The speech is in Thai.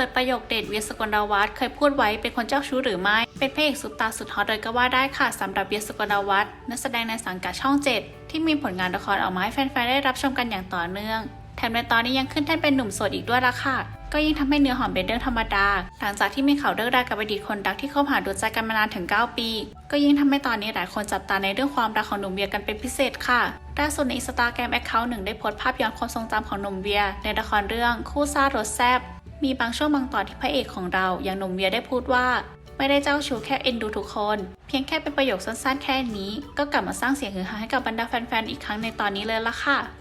ปิดประโยคเด็ดเวียสกลดาวัฒเคยพูดไว้เป็นคนเจ้าชู้หรือไม่ เป็นพระเอกซุปตาสุดฮอตเลยก็ว่าได้ค่ะสำหรับเวียสกลดาวัฒน์นักแสดงในสังกัดช่อง 7 ที่มีผลงานละครออกมาให้แฟนๆได้รับชมกันอย่างต่อเนื่อง แถมในตอนนี้ยังขึ้นแท่นเป็นหนุ่มโสดอีกด้วยละค่ะ ก็ยิ่งทำให้เนื้อหอมเป็นเรื่องธรรมดา หลังจากที่มีข่าวเลิกรากับอดีตคนรักที่คบหาดูใจกันมานานถึง 9 ปี ก็ยิ่งทำให้ตอนนี้หลายคนจับตาในเรื่องความรักของหนุ่มเวียกันเป็นพิเศษค่ะล่าสุดในอินสตาแกรมแอคเคาท์หนึ่งได้โพสต์ภาพย้อนความทรงจำของหนุ่มเวีย ในละครเรื่องคู่ซ่ารถแซบ มีบางช่วงบางตอนที่พระเอกของเราอย่างหนุ่มเวียได้พูดว่า ไม่ได้เจ้าชู้แค่เอ็นดูทุกคน เพียงแค่เป็นประโยคสั้นๆ แค่นี้ ก็กลับมาสร้างเสียงฮือฮาให้กับบรรดาแฟนๆอีกครั้งในตอนนี้เลยละค่ะ